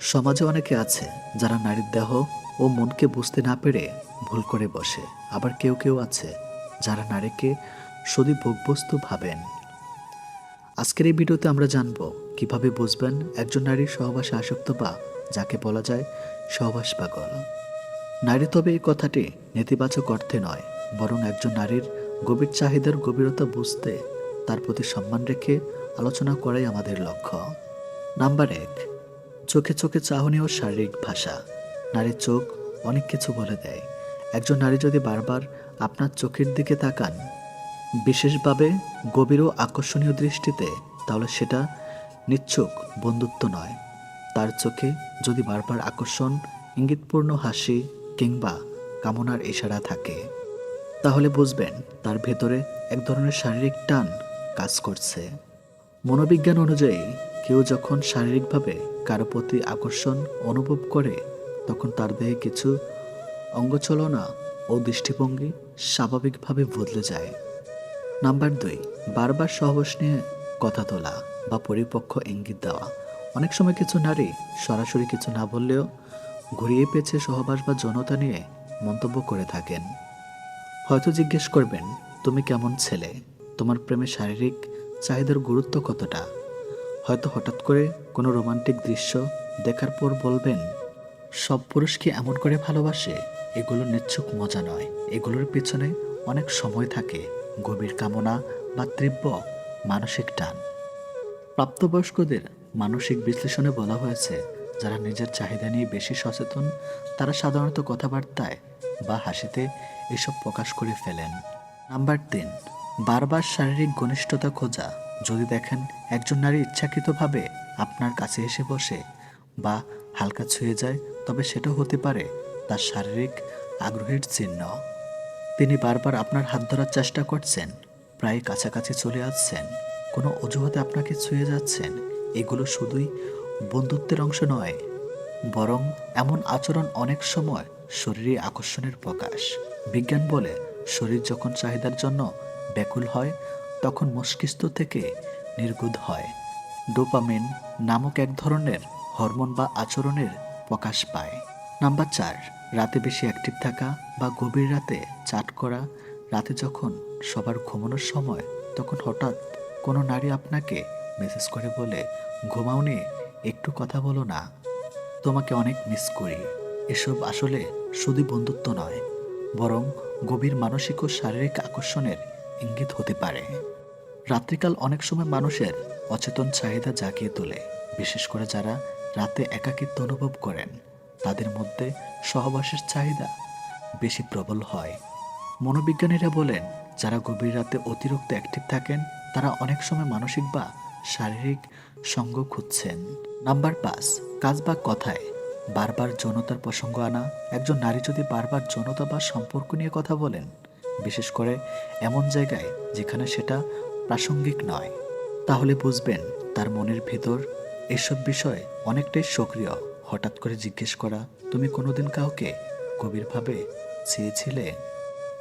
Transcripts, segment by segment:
সমাজে অনেকে আছে যারা নারীর দেহ ও মনকে বুঝতে না পেরে ভুল করে বসে। আবার কেউ কেউ আছে যারা নারীকে শুধু ভোগবস্তু ভাবেন। আজকের এই ভিডিওতে আমরা জানব কীভাবে বুঝবেন একজন নারীর সহবাসে আসক্ত বা, যাকে বলা যায়, সহবাস পাগল। নারী তবে এই কথাটি নেতিবাচক অর্থে নয়, বরং একজন নারীর গভীর চাহিদার গভীরতা বুঝতে তার প্রতি সম্মান রেখে আলোচনা করাই আমাদের লক্ষ্য। নাম্বার এক চোখে চোখে চাহনি ও শারীরিক ভাষা। নারীর চোখ অনেক কিছু বলে দেয়। একজন নারী যদি বারবার আপনার চোখের দিকে তাকান, বিশেষভাবে গভীর ও আকর্ষণীয় দৃষ্টিতে, তাহলে সেটা নিচ্ছুক বন্ধুত্ব নয়। তার চোখে যদি বারবার আকর্ষণ, ইঙ্গিতপূর্ণ হাসি কিংবা কামনার ইশারা থাকে, তাহলে বুঝবেন তার ভেতরে এক ধরনের শারীরিক টান কাজ করছে। মনোবিজ্ঞান অনুযায়ী কেউ যখন শারীরিকভাবে কারও প্রতি আকর্ষণ অনুভব করে, তখন তার দেহে কিছু অঙ্গচলনা ও দৃষ্টিভঙ্গি স্বাভাবিকভাবে বদলে যায়। নাম্বার দুই, বারবার সহবাস নিয়ে কথা তোলা বা পরিপক্ষ ইঙ্গিত দেওয়া। অনেক সময় কিছু নারী সরাসরি কিছু না বললেও ঘুরিয়ে পেঁচে সহবাস বা যৌনতা নিয়ে মন্তব্য করে থাকেন। হয়তো জিজ্ঞেস করবেন, তুমি কেমন ছেলে? তোমার প্রেমে শারীরিক চাহিদার গুরুত্ব কতটা? হয়তো হঠাৎ করে কোনো রোমান্টিক দৃশ্য দেখার পর বলবেন, সব পুরুষ কি এমন করে ভালোবাসে? এগুলো নিচ্ছুক মজা নয়। এগুলোর পিছনে অনেক সময় থাকে, গভীর কামনা বা তীব্র মানসিক টান। প্রাপ্তবয়স্কদের মানসিক বিশ্লেষণে বলা হয়েছে, যারা নিজের চাহিদা নিয়ে বেশি সচেতন, তারা সাধারণত কথাবার্তায় বা হাসিতে এসব প্রকাশ করে ফেলেন। নাম্বার তিন, বারবার শারীরিক ঘনিষ্ঠতা খোঁজা। যদি দেখেন একজন নারী ইচ্ছাকৃতভাবে আপনার কাছে এসে বসে বা হালকা ছুঁয়ে যায়, তবে সেটা হতে পারে তার শারীরিক আগ্রহের চিহ্ন। তিনি বারবার আপনার হাত ধরার চেষ্টা করছেন, প্রায় কাছাকাছি চলে আসছেন, কোনো অজুহাতে আপনাকে ছুঁয়ে যাচ্ছেন, এগুলো শুধুই বন্ধুত্বের অংশ নয়, বরং এমন আচরণ অনেক সময় শরীরে আকর্ষণের প্রকাশ। বিজ্ঞান বলে শরীর যখন চাহিদার জন্য ব্যাকুল হয় তখন মস্তিষ্ক থেকে নির্গুদ হয়। ডোপামিন নামক এক ধরনের হরমোন বা আচরণের প্রকাশ পায়। নাম্বার চার, রাতে বেশি অ্যাক্টিভ থাকা বা গভীর রাতে চাট করা। রাতে যখন সবার ঘুমানোর সময়, তখন হঠাৎ কোনো নারী আপনাকে মেসেজ করে বলে, ঘুমাওনি, একটু কথা বলো না। তোমাকে অনেক মিস করি। এসব আসলে শুধু বন্ধুত্ব নয়, বরং গভীর মানসিক ও শারীরিক আকর্ষণের ইঙ্গিত হতে পারে। রাত্রিকাল অনেক সময় মানুষের অচেতন চাহিদা জাগিয়ে তোলে, বিশেষ করে যারা রাতে একাকিত্ব অনুভব করেন। তাদের মধ্যে সহবাসের চাহিদা বেশি প্রবল হয়। মনোবিজ্ঞানীরা বলেন, যারা গভীর রাতে অতিরিক্ত অ্যাক্টিভ থাকেন, তারা অনেক সময় মানসিক বা শারীরিক সঙ্গ খুঁজছেন। নাম্বার পাঁচ, কাজ বা কথায় বারবার যৌনতার প্রসঙ্গ আনা। একজন নারী যদি বারবার যৌনতা বা সম্পর্ক নিয়ে কথা বলেন বিশেষ করে এমন জায়গায় যেখানে সেটা প্রাসঙ্গিক নয়। তাহলে বুঝবেন তার মনের ভেতর এসব বিষয় অনেকটাই সক্রিয়। হঠাৎ করে জিজ্ঞেস করা, তুমি কোনোদিন কাউকে গভীরভাবে চেয়েছিলে?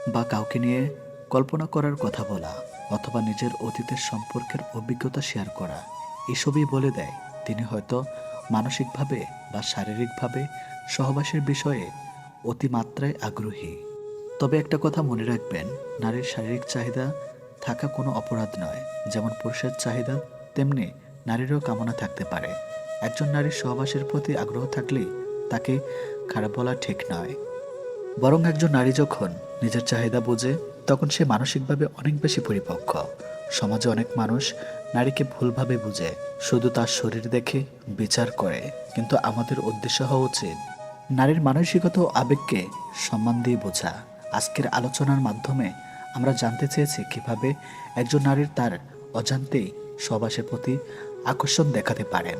বা কাউকে নিয়ে কল্পনা করার কথা বলা অথবা নিজের অতীতের সম্পর্কের অভিজ্ঞতা শেয়ার করা, এসবই বলে দেয়। তিনি হয়তো মানসিকভাবে বা শারীরিকভাবে সহবাসের বিষয়ে অতিমাত্রায় আগ্রহী। তবে একটা কথা মনে রাখবেন, নারীর শারীরিক চাহিদা থাকা কোনো অপরাধ নয়। যেমন পুরুষের চাহিদা, তেমনি নারীরও কামনা থাকতে পারে। একজন নারীর সহবাসের প্রতি আগ্রহ থাকলে তাকে খারাপ বলা ঠিক নয়। বরং একজন নারী যখন নিজের চাহিদা বোঝে, তখন সে মানসিকভাবে অনেক বেশি পরিপক্ক। সমাজে অনেক মানুষ নারীকে ভুলভাবে বুঝে, শুধু তার শরীর দেখে বিচার করে। কিন্তু আমাদের উদ্দেশ্য হওয়া উচিত নারীর মানসিকতা ও আবেগকে সম্মান দিয়ে বোঝা। আজকের আলোচনার মাধ্যমে আমরা জানতে চেয়েছি কীভাবে একজন নারীর তার অজান্তেই সবাসের প্রতি আকর্ষণ দেখাতে পারেন।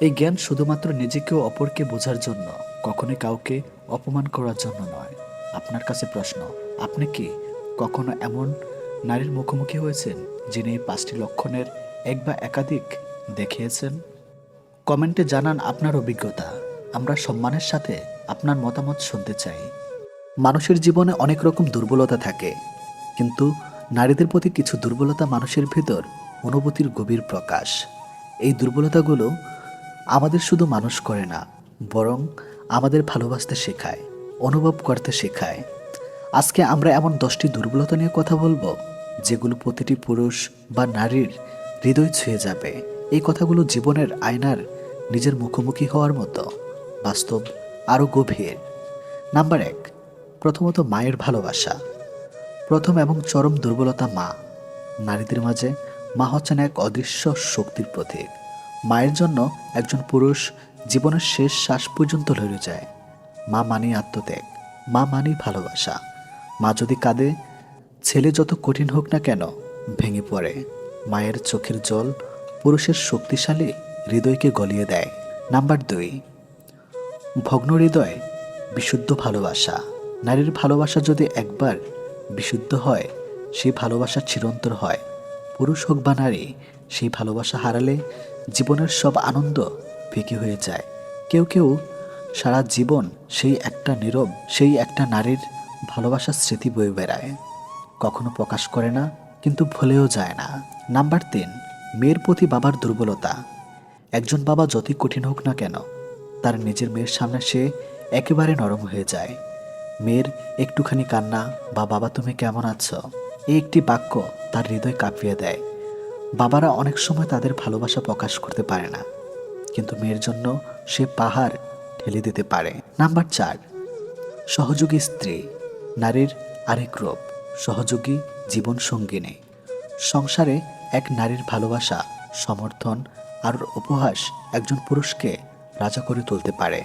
এই জ্ঞান শুধুমাত্র নিজেকে ও অপরকে বোঝার জন্য, কখনোই কাউকে অপমান করার জন্য নয়। আপনার কাছে প্রশ্ন, আপনি কি কখনো এমন নারীর মুখোমুখি হয়েছেন যিনি এই পাঁচটি লক্ষণের এক বা একাধিক দেখিয়েছেন? কমেন্টে জানান আপনার অভিজ্ঞতা। আমরা সম্মানের সাথে আপনার মতামত শুনতে চাই। মানুষের জীবনে অনেক রকম দুর্বলতা থাকে, কিন্তু নারীদের প্রতি কিছু দুর্বলতা মানুষের ভেতর অনুভূতির গভীর প্রকাশ। এই দুর্বলতাগুলো আমাদের শুধু মানুষ করে না, বরং আমাদের ভালোবাসতে শেখায়, অনুভব করতে শেখায়। আজকে আমরা এমন দশটি দুর্বলতা নিয়ে কথা বলব, যেগুলো প্রতিটি পুরুষ বা নারীর হৃদয় ছুঁয়ে যাবে। এই কথাগুলো জীবনের আয়নার নিজের মুখোমুখি হওয়ার মতো, বাস্তব, আরও গভীর। নাম্বার এক প্রথমত মায়ের ভালোবাসা। প্রথম এবং চরম দুর্বলতা মা। নারীদের মাঝে মা হচ্ছেন এক অদৃশ্য শক্তির প্রতীক। মায়ের জন্য একজন পুরুষ জীবনের শেষ শ্বাস পর্যন্ত লড়ে যায়। মা মানি আত্মত্যাগ, মা মানি ভালোবাসা। মা যদি কাঁদে, ছেলে যত কঠিন হোক না কেন ভেঙে পড়ে। মায়ের চোখের জল পুরুষের শক্তিশালী হৃদয়কে গলিয়ে দেয়। নাম্বার দুই ভগ্ন হৃদয় বিশুদ্ধ ভালোবাসা। নারীর ভালোবাসা যদি একবার বিশুদ্ধ হয় সেই ভালোবাসা চিরন্তর হয়। পুরুষ হোক বা নারী, সেই ভালোবাসা হারালে জীবনের সব আনন্দ ফিকে হয়ে যায়। কেউ কেউ সারা জীবন সেই একটা নীরব, সেই একটা নারীর ভালোবাসার স্মৃতি বয়ে বেড়ায়। কখনো প্রকাশ করে না, কিন্তু ভুলেও যায় না। নাম্বার তিন, মেয়ের প্রতি বাবার দুর্বলতা। একজন বাবা যতই কঠিন হোক না কেন, তার নিজের মেয়ের সামনে সে একেবারে নরম হয়ে যায়। মেয়ের একটুখানি কান্না বা বাবা তুমি কেমন আছো? এই একটি বাক্য তার হৃদয় কাঁপিয়ে দেয়। বাবারা অনেক সময় তাদের ভালোবাসা প্রকাশ করতে পারে না। কিন্তু মেয়ের জন্য সে পাহাড় ঠেলে দিতে পারে। নাম্বার চার, সহযোগী স্ত্রী। নারীর আরেক রূপ, সহযোগী জীবন সঙ্গিনী। সংসারে এক নারীর ভালোবাসা, সমর্থন আর উপহাস একজন পুরুষকে রাজা করে তুলতে পারে।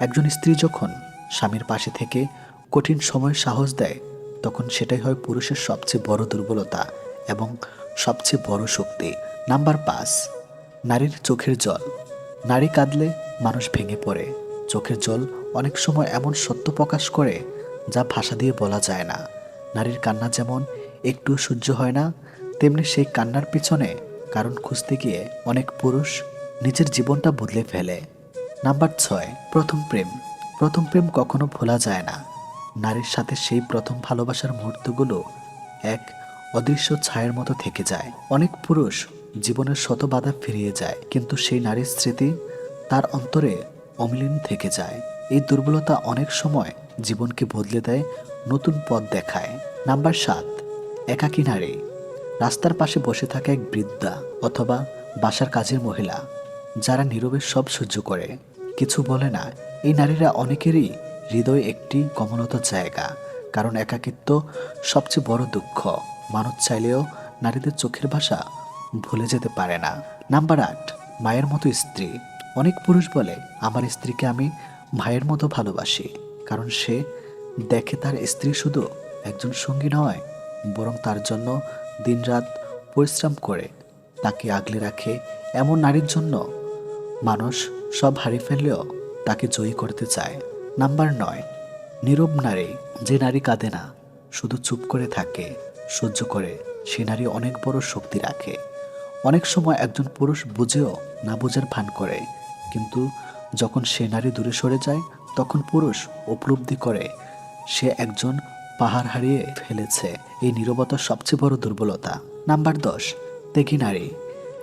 একজন স্ত্রী যখন স্বামীর পাশে থেকে কঠিন সময় সাহস দেয়, তখন সেটাই হয় পুরুষের সবচেয়ে বড় দুর্বলতা এবং সবচেয়ে বড় শক্তি। নাম্বার পাঁচ, নারীর চোখের জল। নারী কাঁদলে মানুষ ভেঙে পড়ে। চোখের জল অনেক সময় এমন সত্য প্রকাশ করে যা ভাষা দিয়ে বলা যায় না। নারীর কান্না যেমন একটু সহ্য হয় না, তেমনি সেই কান্নার পিছনে কারণ খুঁজতে গিয়ে অনেক পুরুষ নিজের জীবনটা বদলে ফেলে। নাম্বার ছয়, প্রথম প্রেম। প্রথম প্রেম কখনো ভোলা যায় না। নারীর সাথে সেই প্রথম ভালোবাসার মুহূর্তগুলো এক অদৃশ্য ছায়ের মতো থেকে যায়। অনেক পুরুষ জীবনের শত বাধা ফিরিয়ে যায়, কিন্তু সেই নারীর স্মৃতি তার অন্তরে অমিলীন থেকে যায়। এই দুর্বলতা অনেক সময় জীবনকে বদলে দেয়, নতুন পথ দেখায়। নাম্বার সাত, একাকী নারী। রাস্তার পাশে বসে থাকা এক বৃদ্ধা অথবা বাসার কাজের মহিলা, যারা নীরবে সব সহ্য করে। কিছু বলে না। এই নারীরা অনেকেরই হৃদয় একটি কমলতার জায়গা, কারণ একাকিত্ব সবচেয়ে বড় দুঃখ। মানুষ চাইলেও নারীদের চোখের ভাষা ভুলে যেতে পারে না। নাম্বার আট, মায়ের মতো স্ত্রী। অনেক পুরুষ বলে, আমার স্ত্রীকে আমি ভাইয়ের মতো ভালোবাসি। কারণ সে দেখে তার স্ত্রী শুধু একজন সঙ্গী নয়, বরং তার জন্য দিনরাত পরিশ্রম করে। তাকে আগলে রাখে এমন নারীর জন্য মানুষ সব হারিয়ে ফেললেও তাকে জয়ী করতে চায়। নাম্বার নয়, নীরব নারী, যে নারী কাঁদে না, শুধু চুপ করে থাকে, সহ্য করে, সে নারী অনেক বড় শক্তি রাখে। অনেক সময় একজন পুরুষ বুঝেও না বোঝার ভান করে, কিন্তু যখন সে নারী দূরে সরে যায়, তখন পুরুষ উপলব্ধি করে, সে একজন পাহাড় হারিয়ে ফেলেছে। এই নীরবতা সবচেয়ে বড় দুর্বলতা। নাম্বার দশ দেখি নারী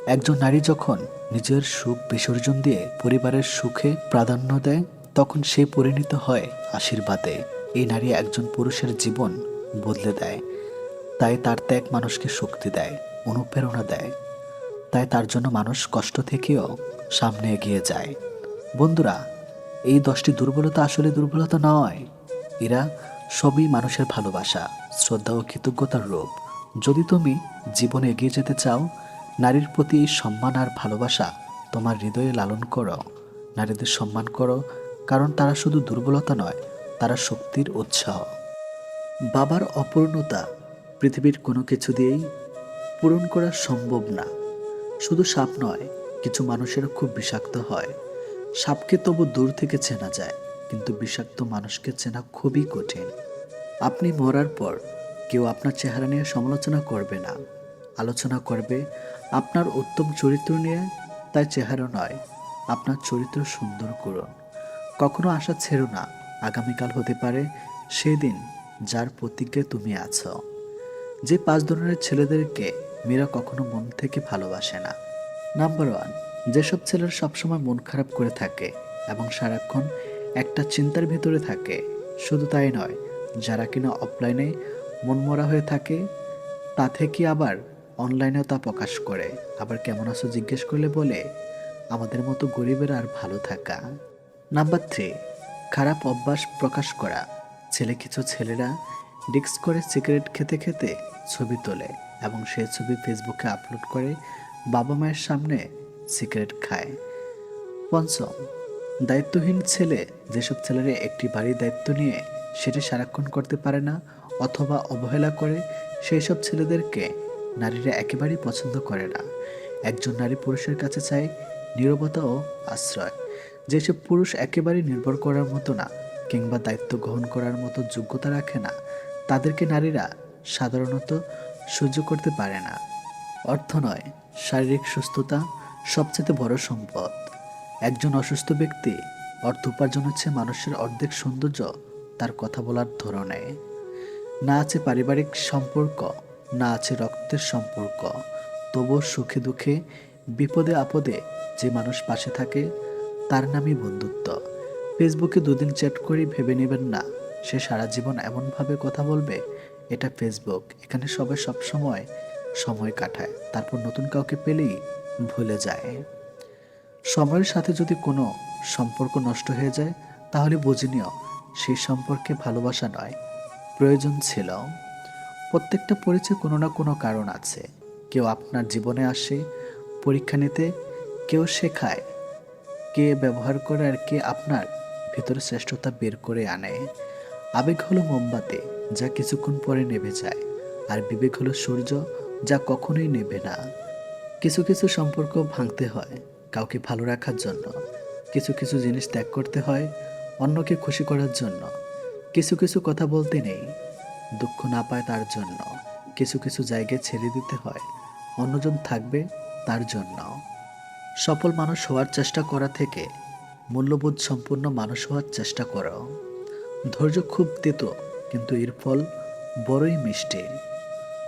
একজন নারী যখন নিজের সুখ বিসর্জন দিয়ে পরিবারের সুখে প্রাধান্য দেয়, তখন সে পরিণত হয় আশীর্বাদে। এই নারী একজন পুরুষের জীবন বদলে দেয়। তাই তার ত্যাগ মানুষকে শক্তি দেয়, অনুপ্রেরণা দেয়। তাই তার জন্য মানুষ কষ্ট থেকেও সামনে এগিয়ে যায়। বন্ধুরা, এই দশটি দুর্বলতা আসলে দুর্বলতা নয়। এরা সবই মানুষের ভালোবাসা, শ্রদ্ধা ও কৃতজ্ঞতার রূপ। যদি তুমি জীবনে এগিয়ে যেতে চাও নারীর প্রতি এই সম্মান আর ভালোবাসা তোমার হৃদয়ে লালন করো। নারীদের সম্মান করো, কারণ তারা শুধু দুর্বলতা নয়, তারা শক্তির উৎসাহ বাবার অপূর্ণতা পৃথিবীর কোনো কিছু দিয়েই পূরণ করা সম্ভব না। শুধু সাপ নয়, কিছু মানুষেরও খুব বিষাক্ত হয়। সাপকে তবু দূর থেকে চেনা যায়, কিন্তু বিষাক্ত মানুষকে চেনা খুবই কঠিন। আপনি মরার পর কেউ আপনার চেহারা নিয়ে সমালোচনা করবে না। আলোচনা করবে আপনার উত্তম চরিত্র নিয়ে তাই চেহারা নয়, আপনার চরিত্র সুন্দর করুন। কখনো আশা ছেড়ো না, আগামীকাল হতে পারে সেই দিন যার প্রতিজ্ঞায় তুমি আছো। যে পাঁচ ধরনের ছেলেদেরকে মেয়েরা কখনো মন থেকে ভালোবাসে না। নাম্বার ওয়ান যেসব ছেলেরা সবসময় মন খারাপ করে থাকে এবং সারাক্ষণ একটা চিন্তার ভিতরে থাকে, শুধু তাই নয়, যারা কিনা অফলাইনে মনমরা হয়ে থাকে তা থেকে আবার অনলাইনেও তা প্রকাশ করে। আবার কেমন আছো জিজ্ঞেস করলে বলে, আমাদের মতো গরিবের আর ভালো থাকা। নাম্বার থ্রি, খারাপ অভ্যাস প্রকাশ করা। ছেলে কিছু ছেলেরা ডিক্স করে সিগারেট খেতে খেতে ছবি তোলে এবং সেই ছবি ফেসবুকে আপলোড করে বাবা মায়ের সামনে সিগারেট খায়। পঞ্চম, দায়িত্বহীন ছেলে যেসব ছেলেরা একটি বাড়ির দায়িত্ব নিয়ে সেটি সারাক্ষণ করতে পারে না অথবা অবহেলা করে সেই সব ছেলেদেরকে নারীরা একেবারেই পছন্দ করে না। একজন নারী পুরুষের কাছে চায় নীরবতা ও আশ্রয়। যেসব পুরুষ একেবারেই নির্ভর করার মতো না কিংবা দায়িত্ব গ্রহণ করার মতো যোগ্যতা রাখে না, তাদেরকে নারীরা সাধারণত সহ্য করতে পারে না। অর্থ নয়, শারীরিক সুস্থতা সবচেয়ে বড় সম্পদ। একজন অসুস্থ ব্যক্তি অর্থ উপার্জন হচ্ছে মানুষের অর্ধেক সৌন্দর্য তার কথা বলার ধরনে। না আছে পারিবারিক সম্পর্ক না আছে রক্তের সম্পর্ক। তবুও সুখে দুঃখে, বিপদে আপদে যে মানুষ পাশে থাকে, তার নামই বন্ধুত্ব। ফেসবুকে দুদিন চ্যাট করে ভেবে নেবেন না, সে সারা জীবন এমনভাবে কথা বলবে? এটা ফেসবুক। এখানে সবাই সব সময় সময় কাটায়। তারপর নতুন কাউকে পেলেই ভুলে যায়। সময়ের সাথে যদি কোনো সম্পর্ক নষ্ট হয়ে যায়, তাহলে বুঝে নিও সেই সম্পর্কে ভালোবাসা নয়, প্রয়োজন ছিল। প্রত্যেকটা পরিচয় কোনো না কোনো কারণ আছে। কেউ আপনার জীবনে আসে, পরীক্ষা নিতে, কেউ শেখায়, কে ব্যবহার করে আর কে আপনার ভিতরে শ্রেষ্ঠতা বের করে আনে। আবেগ হলো মোমবাতি, যা কিছুক্ষণ পরে নেভে যায়, আর বিবেক হলো সূর্য, যা কখনোই নেবে না। কিছু কিছু সম্পর্ক ভাঙতে হয়, কাউকে ভালো রাখার জন্য। কিছু কিছু জিনিস ত্যাগ করতে হয়, অন্যকে খুশি করার জন্য। কিছু কিছু কথা বলতে নেই দুঃখ না পায় তার জন্য। কিছু কিছু জায়গায় ছেড়ে দিতে হয়, অন্যজন থাকবে তার জন্য। সফল মানুষ হওয়ার চেষ্টা করা থেকে মূল্যবোধ সম্পন্ন মানুষ হওয়ার চেষ্টা করো। ধৈর্য খুব তেতো, কিন্তু এর ফল বড়ই মিষ্টি।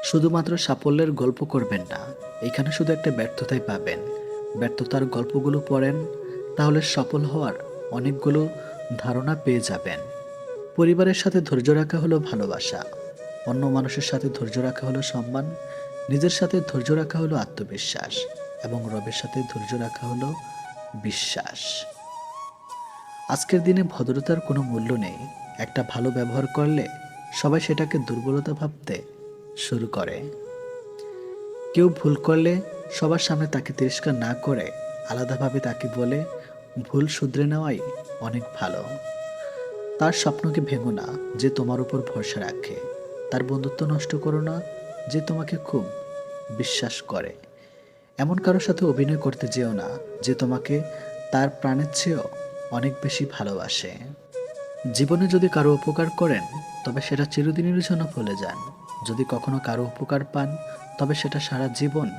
শুধুমাত্র সাফল্যের গল্প করবেন না, এখানে শুধু একটা ব্যর্থতাই পাবেন। ব্যর্থতার গল্পগুলো পড়েন, তাহলে সফল হওয়ার অনেকগুলো ধারণা পেয়ে যাবেন। পরিবারের সাথে ধৈর্য রাখা হলো ভালোবাসা। অন্য মানুষের সাথে ধৈর্য রাখা হলো সম্মান, নিজের সাথে ধৈর্য রাখা হলো আত্মবিশ্বাস এবং রবের সাথে ধৈর্য রাখা হলো বিশ্বাস। আজকের দিনে ভদ্রতার কোনো মূল্য নেই। একটা ভালো ব্যবহার করলে সবাই সেটাকে দুর্বলতা ভাবতে শুরু করে। কেউ ভুল করলে সবার সামনে তাকে তিরস্কার না করে আলাদাভাবে তাকে বলে, ভুল শুধরে নেওয়াই অনেক ভালো। তার স্বপ্নকে ভেঙো না, যে তোমার উপর ভরসা রাখে। তার বন্ধুত্ব নষ্ট করো না যে তোমাকে খুব বিশ্বাস করে। এমন কারোর সাথে অভিনয় করতে যেও না যে তোমাকে তার প্রাণের চেয়েও অনেক বেশি ভালোবাসে। জীবনে যদি কারও উপকার করেন, তবে সেটা চিরদিনের জন্য ভুলে যান। যদি কখনো কারও উপকার পান, তবে সেটা সারা জীবন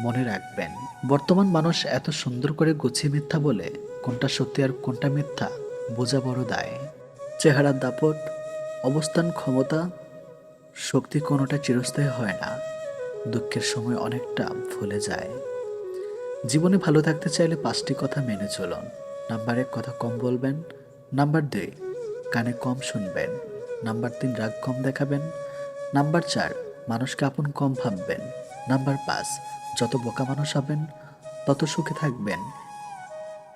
মনে রাখবেন। বর্তমান মানুষ এত সুন্দর করে গুছিয়ে মিথ্যা বলে কোনটা সত্যি আর কোনটা মিথ্যা বোঝা বড় দায়। চেহারার দাপট, অবস্থান ক্ষমতা শক্তি কোনোটা চিরস্থায়ী হয় না, দুঃখের সময় অনেকটা ভুলে যায়। জীবনে ভালো থাকতে চাইলে পাঁচটি কথা মেনে চলুন। নাম্বার এক, কথা কম বলবেন। নাম্বার দুই, কানে কম শুনবেন। নাম্বার তিন, রাগ কম দেখাবেন। নাম্বার চার, মানুষকে আপন কম ভাববেন। নাম্বার পাঁচ, যত বোকা মানুষ হবেন, তত সুখে থাকবেন।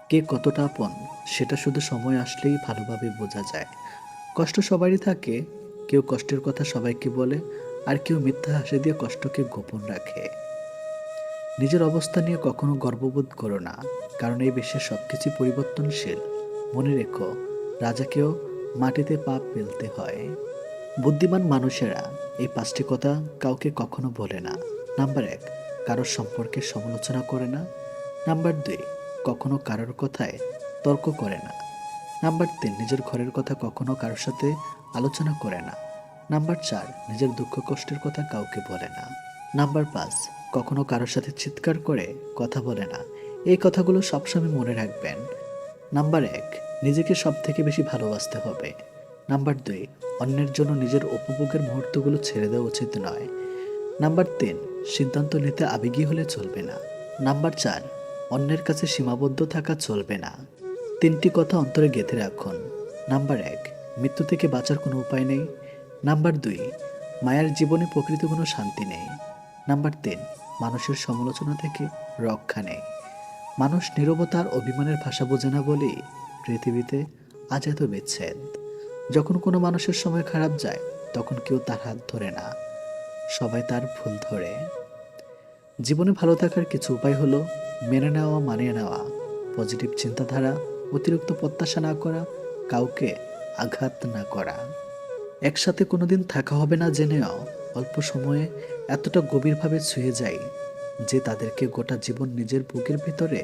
কে কতটা আপন, সেটা শুধু সময় আসলেই ভালোভাবে বোঝা যায়। কষ্ট সবারই থাকে কেউ কষ্টের কথা সবাইকে বলে আর কেউ মিথ্যা হাসি দিয়ে কষ্টকে গোপন রাখে। নিজের অবস্থা নিয়ে কখনো গর্ববোধ করো না, কারণ এই বিশ্বের সবকিছু পরিবর্তনশীল। মনে রেখো, রাজাকেও মাটিতে পা ফেলতে হয়। বুদ্ধিমান মানুষেরা এই পাঁচটি কথা কাউকে কখনো বলে না। নাম্বার এক, কারোর সম্পর্কে সমালোচনা করে না। নাম্বার দুই, কখনো কারোর কথায় তর্ক করে না। নাম্বার তিন, নিজের ঘরের কথা কখনো কারোর সাথে আলোচনা করে না। নাম্বার চার, নিজের দুঃখ কষ্টের কথা কাউকে বলে না। নাম্বার পাঁচ, কখনো কারোর সাথে চিৎকার করে কথা বলে না। এই কথাগুলো সবসময় মনে রাখবেন। নাম্বার এক, নিজেকে সব থেকে বেশি ভালোবাসতে হবে। নাম্বার দুই, অন্যের জন্য নিজের উপভোগের মুহূর্তগুলো ছেড়ে দেওয়া উচিত নয়। নাম্বার তিন, সিদ্ধান্ত নিতে আবেগী হলে চলবে না। নাম্বার চার, অন্যের কাছে সীমাবদ্ধ থাকা চলবে না। তিনটি কথা অন্তরে গেঁথে রাখুন। নাম্বার এক, মৃত্যু থেকে বাঁচার কোনো উপায় নেই। নাম্বার দুই, মায়ের জীবনে প্রকৃত কোনো শান্তি নেই। নাম্বার তিন, মানুষের সমালোচনা থেকে রক্ষা নেই। মানুষ নীরবতার অভিমানের ভাষা বোঝে না বলেই পৃথিবীতে আজ এত বিচ্ছেদ। যখন কোনো মানুষের সময় খারাপ যায়, তখন কেউ তার হাত ধরে না। সবাই তার ভুল ধরে। জীবনে ভালো থাকার কিছু উপায় হলো মেনে নেওয়া, মানিয়ে নেওয়া। পজিটিভ চিন্তাধারা অতিরিক্ত প্রত্যাশা না করা, কাউকে আঘাত না করা। একসাথে কোনোদিন থাকা হবে না জেনেও অল্প সময়ে এতটা গভীরভাবে ছুঁয়ে যায় যে তাদেরকে গোটা জীবন নিজের বুকের ভিতরে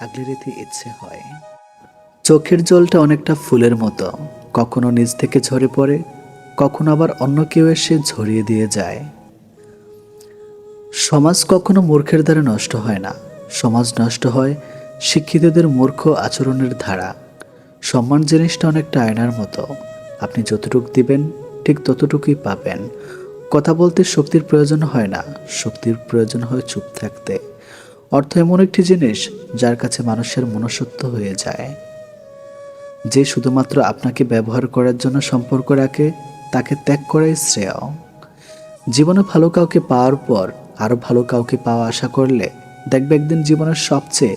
আগলে রেখে ইচ্ছে হয়। চোখের জলটা অনেকটা ফুলের মতো, কখনো নিজ থেকে ঝরে পড়ে, কখনো আবার অন্য কেউ এসে ঝরিয়ে দিয়ে যায়। সমাজ কখনো মূর্খের দ্বারা নষ্ট হয় না। সমাজ নষ্ট হয় শিক্ষিতদের মূর্খ আচরণের ধারা। সম্মান জিনিসটা অনেকটা আয়নার মতো। আপনি যতটুকু দিবেন, ঠিক ততটুকুই পাবেন। কথা বলতে শক্তির প্রয়োজন হয় না, শক্তির প্রয়োজন হয় চুপ থাকতে। অর্থ এমন একটি জিনিস যার কাছে মানুষের মনসত্ব হয়ে যায়। যে শুধুমাত্র আপনাকে ব্যবহার করার জন্য সম্পর্ক রাখে, তাকে ত্যাগ করাই শ্রেয়। জীবনে ভালো কাউকে পাওয়ার পর আরও ভালো কাউকে পাওয়া আশা করলে দেখবে একদিন জীবনের সবচেয়ে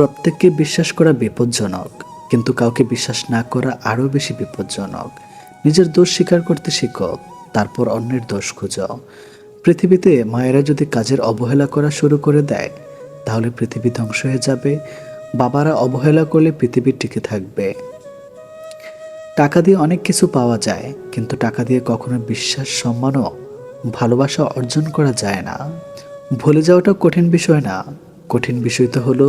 প্রত্যেককে বিশ্বাস করা বিপজ্জনক, কিন্তু কাউকে বিশ্বাস না করা আরও বেশি বিপজ্জনক। নিজের দোষ স্বীকার করতে শিখো, তারপর অন্যের দোষ খুঁজো। পৃথিবীতে মায়েরা যদি কাজের অবহেলা করা শুরু করে দেয়, তাহলে পৃথিবী ধ্বংস হয়ে যাবে। বাবারা অবহেলা করলে পৃথিবী টিকে থাকবে। টাকা দিয়ে অনেক কিছু পাওয়া যায়, কিন্তু টাকা দিয়ে কখনো বিশ্বাস সম্মান ও ভালোবাসা অর্জন করা যায় না। ভুলে যাওয়াটা কঠিন বিষয় না। কঠিন বিষয় তো হলো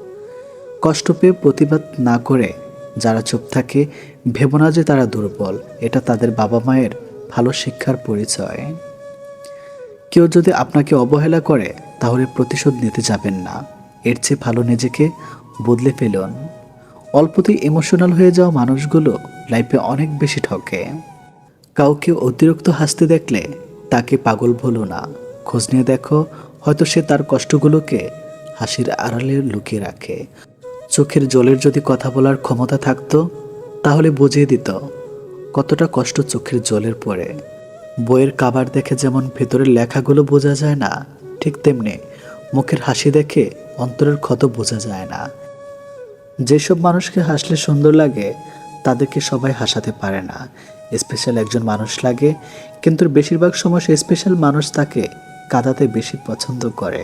কষ্ট পেয়ে প্রতিবাদ না করে যারা চুপ থাকে, ভেবো না যে তারা দুর্বল। এটা তাদের বাবা মায়ের ভালো শিক্ষার পরিচয়। কেউ যদি আপনাকে অবহেলা করে, তাহলে প্রতিশোধ নিতে যাবেন না। এর চেয়ে ভালো নিজেকে বদলে ফেলুন। অল্পতেই ইমোশনাল হয়ে যাওয়া মানুষগুলো লাইফে অনেক বেশি ঠকে। কাউকে অতিরিক্ত হাসতে দেখলে তাকে পাগল ভুলো না। খোঁজ নিয়ে দেখো, হয়তো সে তার কষ্টগুলোকে হাসির আড়ালে লুকিয়ে রাখে। চোখের জলের যদি কথা বলার ক্ষমতা থাকতো, তাহলে বুঝিয়ে দিত কতটা কষ্ট চোখের জলের পরে বইয়ের কাবার দেখে যেমন ভেতরের লেখাগুলো বোঝা যায় না, ঠিক তেমনি মুখের হাসি দেখে অন্তরের ক্ষত বোঝা যায় না। যেসব মানুষকে হাসলে সুন্দর লাগে, তাদেরকে সবাই হাসাতে পারে না। স্পেশাল একজন মানুষ লাগে, কিন্তু বেশিরভাগ সময় স্পেশাল মানুষ তাকে কাঁদাতে বেশি পছন্দ করে।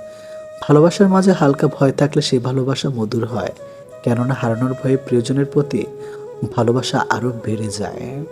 ভালোবাসার মাঝে হালকা ভয় থাকলে সেই ভালোবাসা মধুর হয়। কেননা হারানোর ভয়ে প্রিয়জনের প্রতি ভালোবাসা আরও বেড়ে যায়।